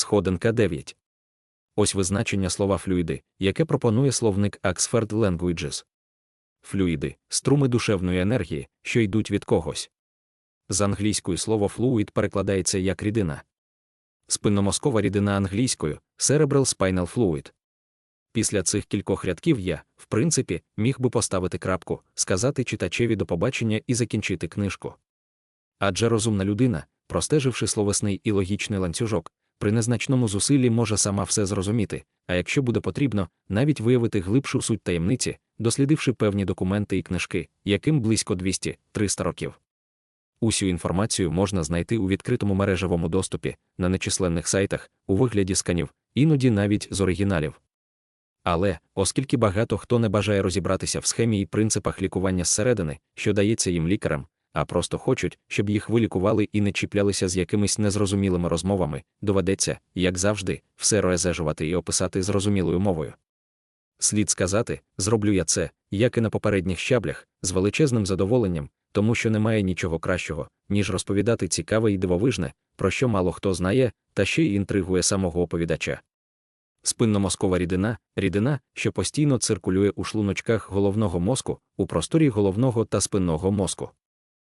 Сходинка 9. Ось визначення слова флюїди, яке пропонує словник Oxford Languages. Флюїди струми душевної енергії, що йдуть від когось. З англійської слово флуїд перекладається як рідина. Спинномозкова рідина англійською cerebral spinal fluid. Після цих кількох рядків я, в принципі, міг би поставити крапку, сказати читачеві до побачення і закінчити книжку. Адже розумна людина, простеживши словесний і логічний ланцюжок, при незначному зусиллі може сама все зрозуміти, а якщо буде потрібно, навіть виявити глибшу суть таємниці, дослідивши певні документи і книжки, яким близько 200-300 років. Усю інформацію можна знайти у відкритому мережевому доступі, на нечисленних сайтах, у вигляді сканів, іноді навіть з оригіналів. Але, оскільки багато хто не бажає розібратися в схемі і принципах лікування зсередини, що дається їм лікарам, а просто хочуть, щоб їх вилікували і не чіплялися з якимись незрозумілими розмовами, доведеться, як завжди, все роезежувати і описати зрозумілою мовою. Слід сказати, зроблю я це, як і на попередніх щаблях, з величезним задоволенням, тому що немає нічого кращого, ніж розповідати цікаве і дивовижне, про що мало хто знає, та ще й інтригує самого оповідача. Спинномозкова рідина рідина, що постійно циркулює у шлуночках головного мозку, у просторі головного та спинного мозку.